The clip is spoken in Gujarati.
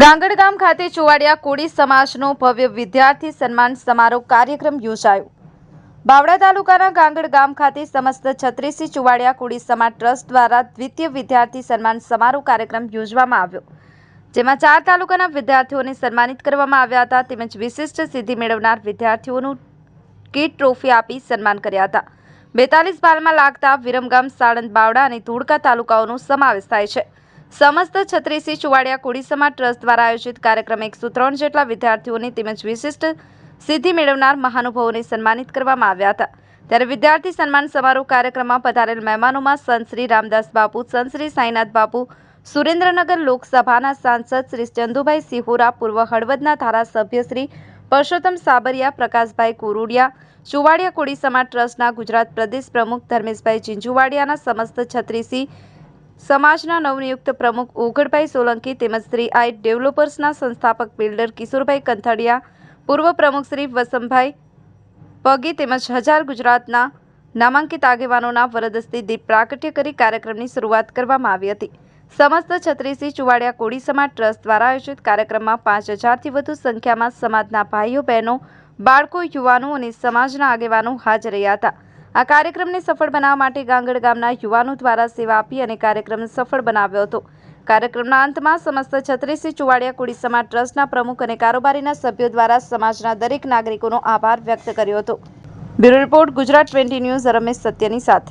ગાંગડ ગામ ખાતે ચુવાડિયા કોળી સમાજનો ભવ્ય વિદ્યાર્થી સન્માન સમારોહ કાર્યક્રમ યોજાયો. બાવડા તાલુકાના ગાંગડ ગામ ખાતે સમસ્ત છત્રીસી ચુવાડિયા કોળી સમાજ ટ્રસ્ટ દ્વારા દ્વિતીય વિદ્યાર્થી સન્માન સમારોહ કાર્યક્રમ યોજવામાં આવ્યો. જેમાં ચાર તાલુકાના વિદ્યાર્થીઓને સન્માનિત કરવામાં આવ્યા હતા, તેમજ વિશિષ્ટ સિદ્ધિ મેળવનાર વિદ્યાર્થીઓનું કીટ ટ્રોફી આપી સન્માન કર્યા હતા. બેતાલીસ બાલમાં લાગતા વિરમગામ સાણંદ બાવડા અને ધોળકા તાલુકાઓનો સમાવેશ થાય છે. સમસ્ત છત્રીસી ચુવાડિયા કોડીસમા ટ્રસ્ટ દ્વારા આયોજિત કાર્યક્રમ એકસો ત્રણ જેટલા વિદ્યાર્થીઓને તેમજ વિશિષ્ટ સિદ્ધિ મેળવનાર મહાનુભાવોને સન્માનિત કરવામાં આવ્યા હતા. ત્યારે વિદ્યાર્થી સન્માન સમારોહ કાર્યક્રમમાં પધારેલ મહેમાનોમાં સંત શ્રી રામદાસ બાપુ, સંત શ્રી સાંઈનાથ બાપુ, સુરેન્દ્રનગર લોકસભાના સાંસદ શ્રી ચંદુભાઈ સિહોરા, પૂર્વ હળવદના ધારાસભ્ય શ્રી પરસોત્તમ સાબરિયા, પ્રકાશભાઈ કુરુડિયા, ચુવાડિયા કોડીસમા ટ્રસ્ટના ગુજરાત પ્રદેશ પ્રમુખ ધર્મેશભાઈ ચિંજુવાડિયાના સમસ્ત છત્રીસી સમાજના નવનિયુક્ત પ્રમુખ ઓઘડભાઈ સોલંકી તેમજ શ્રી આઈ ડેવલપર્સના સંસ્થાપક બિલ્ડર કિશોરભાઈ કંથડિયા, પૂર્વ પ્રમુખ શ્રી વસમભાઈ પગી તેમજ હજાર ગુજરાતના નામાંકિત આગેવાનોના વરદસ્તી દીપ પ્રાગટ્ય કરી કાર્યક્રમની શરૂઆત કરવામાં આવી હતી. સમસ્ત છત્રીસી ચુવાડિયા કોળી સમાજ ટ્રસ્ટ દ્વારા આયોજિત કાર્યક્રમમાં પાંચ હજારથી વધુ સંખ્યામાં સમાજના ભાઈઓ, બહેનો, બાળકો, યુવાનો અને સમાજના આગેવાનો હાજર રહ્યા હતા. આ કાર્યક્રમને સફળ બનાવવા માટે ગાંગડ ગામના યુવાનો દ્વારા સેવા આપી અને કાર્યક્રમ સફળ બનાવ્યો હતો. કાર્યક્રમના અંતમાં સમસ્ત છત્રીસી ચુવાડિયા કોળી સમાજ ટ્રસ્ટના પ્રમુખ અને કારોબારીના સભ્યો દ્વારા સમાજના દરેક નાગરિકોનો આભાર વ્યક્ત કર્યો હતો. Bureau report Gujarat twenty news, Ramesh સત્યની સાથે.